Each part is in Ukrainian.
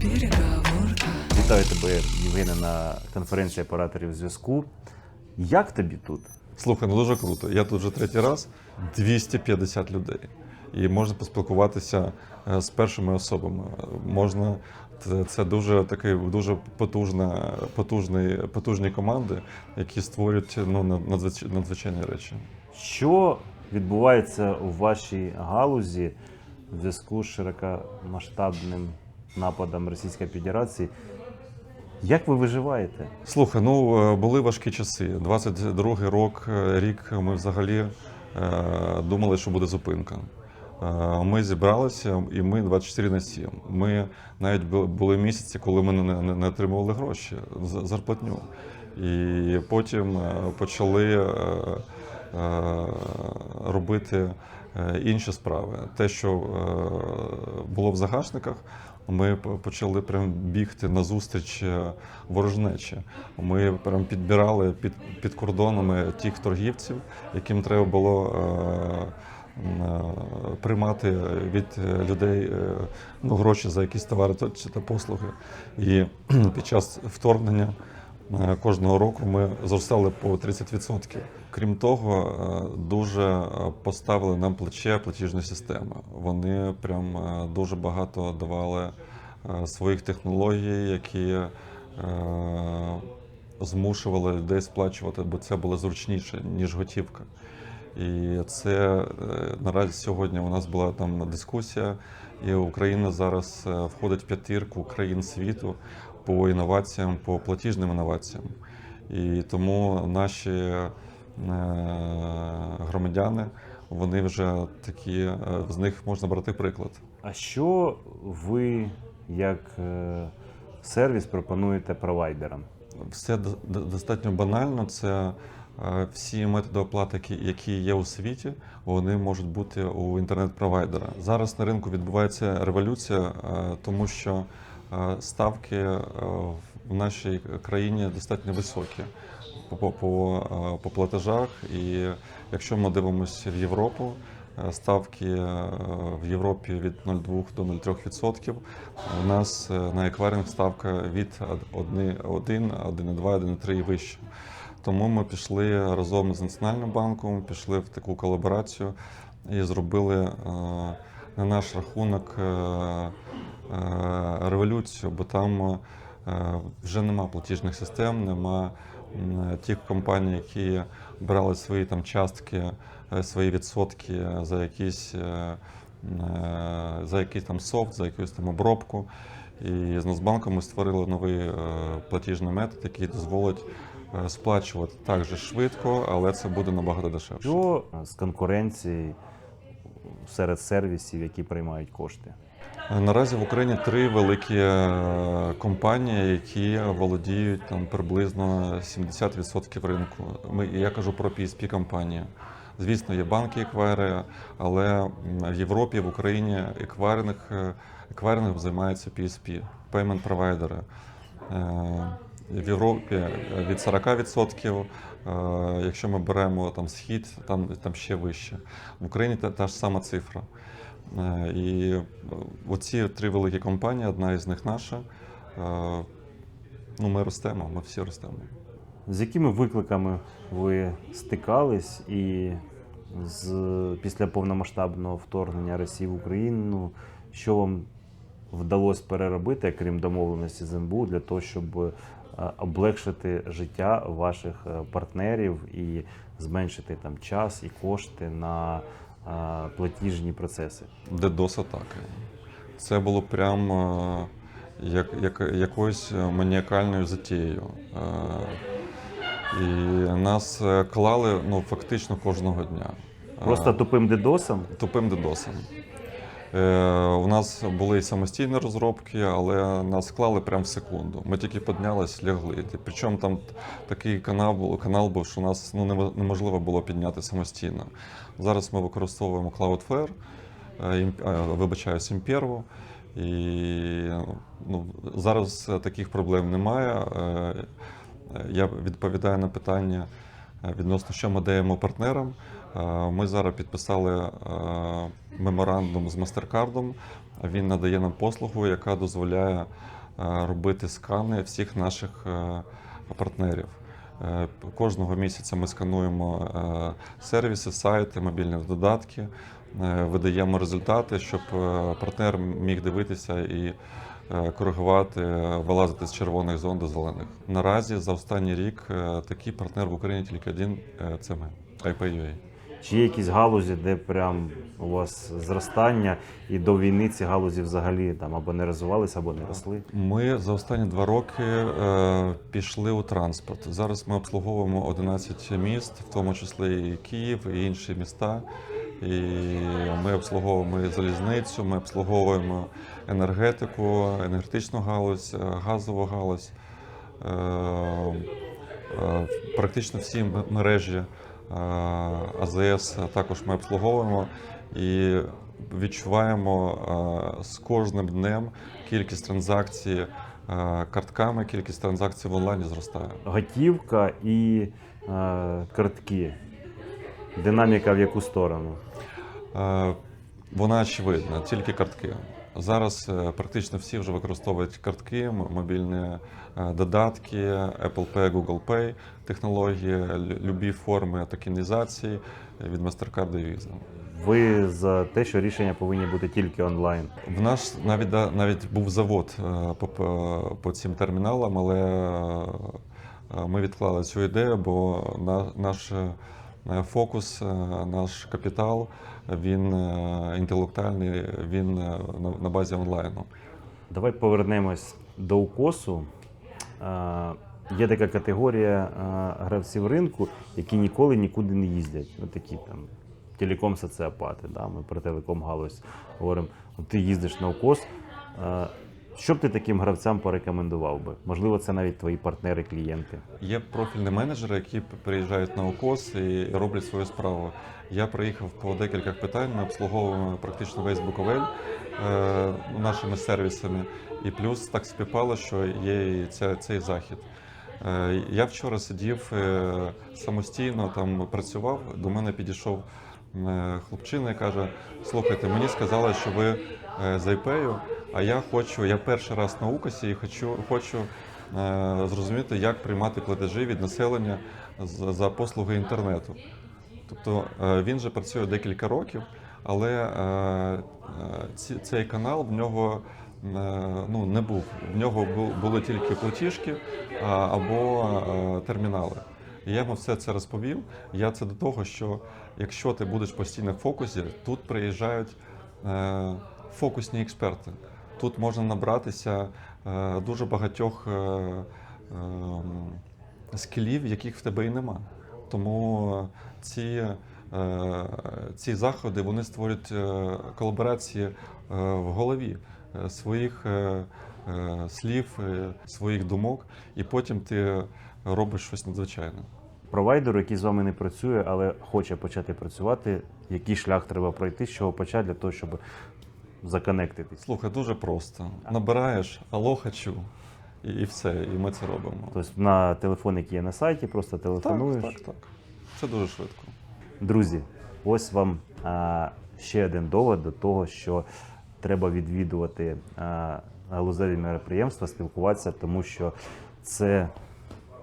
Переговорка. Вітаю тебе, Євгене, на конференції операторів зв'язку. Як тобі тут? Слухай, ну дуже круто. Я тут вже третій раз 250 людей. І можна поспілкуватися е, з першими особами. Можна це, це дуже такий дуже потужна, потужний, потужні команди, які створюють ну надзвич- надзвичайні речі. Що відбувається у вашій галузі в зв'язку з широкомасштабним нападом Російської Федерації? Як ви виживаєте? Слухай, ну е, були важкі часи. 22-й рок, е, рік ми взагалі е, думали, що буде зупинка. Ми зібралися і ми 24 на 7. Ми навіть були місяці, коли ми не, не, отримували гроші за- зарплатню. І потім почали робити інші справи. Те, що було в загашниках, ми почали прям бігти назустріч е, ворожнечі. Ми прям підбирали під, під кордонами тих торгівців, яким треба було. е, е, Приймати від людей ну, гроші за якісь товари та- послуги. І під час вторгнення кожного року ми зростали по 30%. Крім того, е, дуже е, поставили нам плече платіжні системи. Вони прям е, дуже багато давали своїх технологій, які змушували людей сплачувати, бо це було зручніше, ніж готівка. І це наразі сьогодні у нас була там дискусія, і Україна зараз входить в п'ятірку країн світу по інноваціям, по платіжним інноваціям. І тому наші громадяни, вони вже такі, е, з них можна брати приклад. А що ви як е, сервіс пропонуєте провайдерам? Все до- до- достатньо банально. Це е, всі методи оплати, які- є у світі, вони можуть бути у інтернет-провайдера. Зараз на ринку відбувається революція, е, тому що е, ставки е, в нашій країні достатньо високі по, по, по, е, по платежах. І якщо ми дивимося в Європу, е, ставки е, в Європі від 0,2 до 0,3%. У нас на еквайринг ставка від 1, 1, 1,2, 1,3 і вище. Тому ми пішли разом з Національним банком, пішли в таку колаборацію і зробили на наш рахунок революцію, бо там вже нема платіжних систем, нема тих компаній, які брали свої там частки, е, свої відсотки за якісь. е, е, За якийсь там софт, за якусь там обробку. І з Нацбанком ми створили новий е, платіжний метод, який дозволить е, сплачувати так же швидко, але це буде набагато дешевше. Що з конкуренції серед сервісів, які приймають кошти? Наразі в Україні три великі е, компанії, які володіють там приблизно 70% ринку. Ми я кажу про PSP компанії. Звісно, є банки еквайри, але в Європі, в Україні еквайринг, е, еквайрингом займаються PSP, payment провайдери. Е, В Європі від 40%, е, якщо ми беремо там схід, там, там ще вище. В Україні та, та ж сама цифра. Е, І е, оці три великі компанії, одна із них наша. е, Ну, ми ростемо, ми всі ростемо. З якими викликами ви стикались і з після повномасштабного вторгнення Росії в Україну, що вам вдалося переробити, крім домовленості з НБУ, для того, щоб облегшити життя ваших партнерів і зменшити там час і кошти на е, платіжні процеси? DDoS атаки. Це було прям е, як, як, якоюсь маніакальною затією. Е, І нас е, клали ну, фактично кожного дня. Просто тупим дедосом? тупим дедосом. Е, у нас були і самостійні розробки, але нас клали прямо в секунду. Ми тільки піднялись, лягли. Причому там такий канал був, канал був, що нас ну, неможливо було підняти самостійно. Зараз ми використовуємо Cloudflare, е, е, вибачаюсь, Impervo. І ну, зараз е, таких проблем немає. Е, е, Я відповідаю на питання е, відносно, що ми даємо партнерам. Е, Ми зараз підписали е, меморандум з MasterCard. Він надає нам послугу, яка дозволяє е, робити скани всіх наших партнерів. Кожного місяця ми скануємо сервіси, сайти, мобільні додатки, видаємо результати, щоб партнер міг дивитися і коригувати, вилазити з червоних зон до зелених. Наразі за останній рік такий партнер в Україні тільки один це ми, IP.ua. Чи є якісь галузі, де прям у вас зростання, і до війни ці галузі взагалі там або не розвивалися, або не росли? Ми за останні два роки е, пішли у транспорт. Зараз ми обслуговуємо 11 міст, в тому числі і Київ, і інші міста. І ми обслуговуємо і залізницю, ми обслуговуємо енергетику, енергетичну галузь, е, газову галузь. Е, е, Практично всі мережі АЗС також ми обслуговуємо і відчуваємо з кожним днем кількість транзакцій картками, кількість транзакцій в онлайні зростає. Готівка і картки. Динаміка в яку сторону? Вона очевидна, тільки картки. Зараз е, практично всі вже використовують картки, мобільні е, додатки, Apple Pay, Google Pay, технології, любі форми токенізації від MasterCard і Visa. Ви за те, що рішення повинні бути тільки онлайн. В нас навіть навіть був завод е, по, по, по цим терміналам, але ми відклали цю ідею, бо на, наш фокус, е, наш капітал, він е, інтелектуальний, він е, на, базі онлайну. Давай повернемось до укосу. Е, Є така категорія е, гравців ринку, які ніколи нікуди не їздять. Ну, такі там телеком-соціопати. Да? Ми про телеком галузь говоримо. Ти їздиш на укос. Що б ти таким гравцям порекомендував би? Можливо, це навіть твої партнери, клієнти. Є профільні менеджери, які приїжджають на укос і роблять свою справу. Я приїхав по декілька питань. Ми обслуговуємо практично весь Буковель е, нашими сервісами. І плюс так співпало, що є ця, цей захід. Е, я вчора сидів е, самостійно, там працював. До мене підійшов е, хлопчина і каже: слухайте, мені сказали, що ви е, з IP, а я хочу, я перший раз на укосі і хочу, хочу е, зрозуміти, як приймати платежі від населення за, за послуги інтернету. Тобто е, він же працює декілька років, але е, е, ці, цей канал в нього е, ну, не був. В нього бу- були тільки платіжки а, або е, термінали. Я йому все це розповів. Я це до того, що якщо ти будеш постійно в фокусі, тут приїжджають е, фокусні експерти. Тут можна набратися е, дуже багатьох е, е, скілів, яких в тебе і нема. Тому ці, ці заходи вони створюють колаборації в голові своїх слів, своїх думок, і потім ти робиш щось надзвичайне. Провайдеру, який з вами не працює, але хоче почати працювати, який шлях треба пройти, з чого почати для того, щоб законектитись. Слухай, дуже просто. Набираєш алло, хочу, і, і все, і ми це робимо. Тобто на телефон, який є на сайті, просто телефонуєш. Так, так, так. Це дуже швидко. Друзі, ось вам а, ще один довод до того, що треба відвідувати а, галузеві мероприємства, спілкуватися, тому що це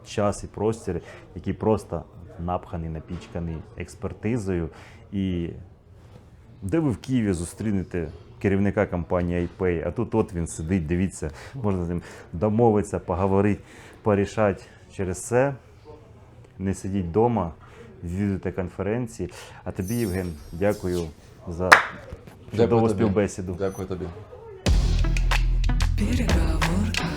час і простір, який просто напханий, напічканий експертизою. І де ви в Києві зустрінете керівника компанії iPay, а тут от він сидить, дивіться, можна з ним домовитися, поговорити, порішати через це. Не сидіть вдома, відвідуйте конференції. А тобі, Євген, дякую за чудову співбесіду. Дякую тобі. Переговорка.